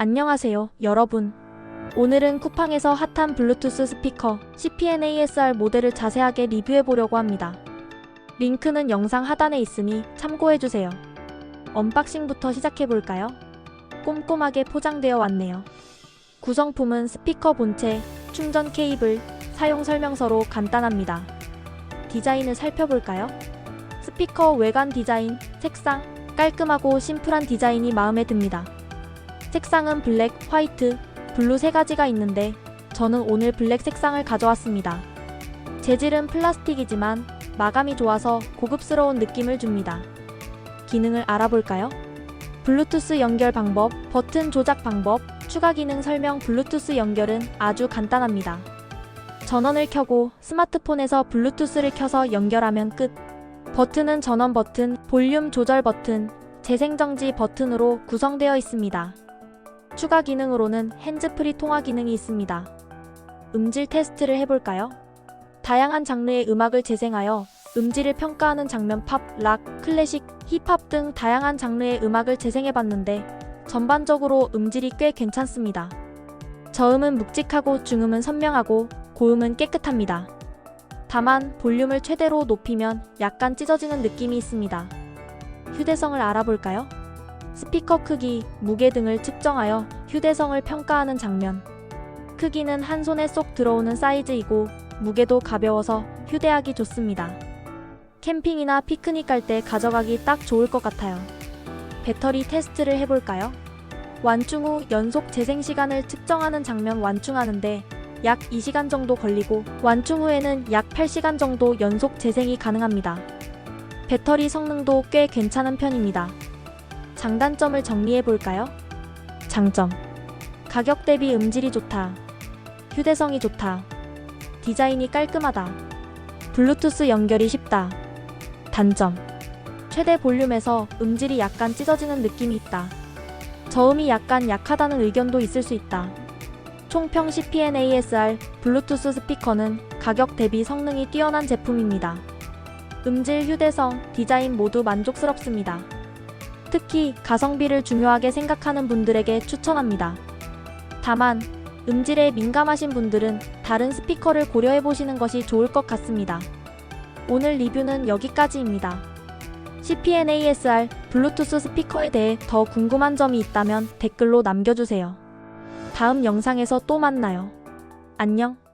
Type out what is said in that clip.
안녕하세요, 여러분. 오늘은 쿠팡에서 핫한 블루투스 스피커 CPN-ASR 모델을 자세하게 리뷰해 보려고 합니다. 링크는 영상 하단에 있으니 참고해 주세요. 언박싱부터 시작해 볼까요? 꼼꼼하게 포장되어 왔네요. 구성품은 스피커 본체, 충전 케이블, 사용 설명서로 간단합니다. 디자인을 살펴볼까요? 스피커 외관 디자인, 색상, 깔끔하고 심플한 디자인이 마음에 듭니다. 색상은 블랙, 화이트, 블루 세 가지가 있는데 저는 오늘 블랙 색상을 가져왔습니다. 재질은 플라스틱이지만 마감이 좋아서 고급스러운 느낌을 줍니다. 기능을 알아볼까요? 블루투스 연결 방법, 버튼 조작 방법, 추가 기능 설명 블루투스 연결은 아주 간단합니다. 전원을 켜고 스마트폰에서 블루투스를 켜서 연결하면 끝. 버튼은 전원 버튼, 볼륨 조절 버튼, 재생정지 버튼으로 구성되어 있습니다. 추가 기능으로는 핸즈프리 통화 기능이 있습니다. 음질 테스트를 해볼까요? 다양한 장르의 음악을 재생하여 음질을 평가하는 장면 팝, 락, 클래식, 힙합 등 다양한 장르의 음악을 재생해봤는데 전반적으로 음질이 꽤 괜찮습니다. 저음은 묵직하고 중음은 선명하고 고음은 깨끗합니다. 다만 볼륨을 최대로 높이면 약간 찢어지는 느낌이 있습니다. 휴대성을 알아볼까요? 스피커 크기, 무게 등을 측정하여 휴대성을 평가하는 장면. 크기는 한 손에 쏙 들어오는 사이즈이고 무게도 가벼워서 휴대하기 좋습니다. 캠핑이나 피크닉 갈 때 가져가기 딱 좋을 것 같아요. 배터리 테스트를 해볼까요? 완충 후 연속 재생 시간을 측정하는 장면 완충하는데 약 2시간 정도 걸리고 완충 후에는 약 8시간 정도 연속 재생이 가능합니다. 배터리 성능도 꽤 괜찮은 편입니다. 장단점을 정리해 볼까요? 장점. 가격 대비 음질이 좋다. 휴대성이 좋다. 디자인이 깔끔하다. 블루투스 연결이 쉽다. 단점. 최대 볼륨에서 음질이 약간 찢어지는 느낌이 있다. 저음이 약간 약하다는 의견도 있을 수 있다. 총평 CPN-ASR 블루투스 스피커는 가격 대비 성능이 뛰어난 제품입니다. 음질, 휴대성, 디자인 모두 만족스럽습니다. 특히 가성비를 중요하게 생각하는 분들에게 추천합니다. 다만 음질에 민감하신 분들은 다른 스피커를 고려해 보시는 것이 좋을 것 같습니다. 오늘 리뷰는 여기까지입니다. CPN-ASR 블루투스 스피커에 대해 더 궁금한 점이 있다면 댓글로 남겨주세요. 다음 영상에서 또 만나요. 안녕.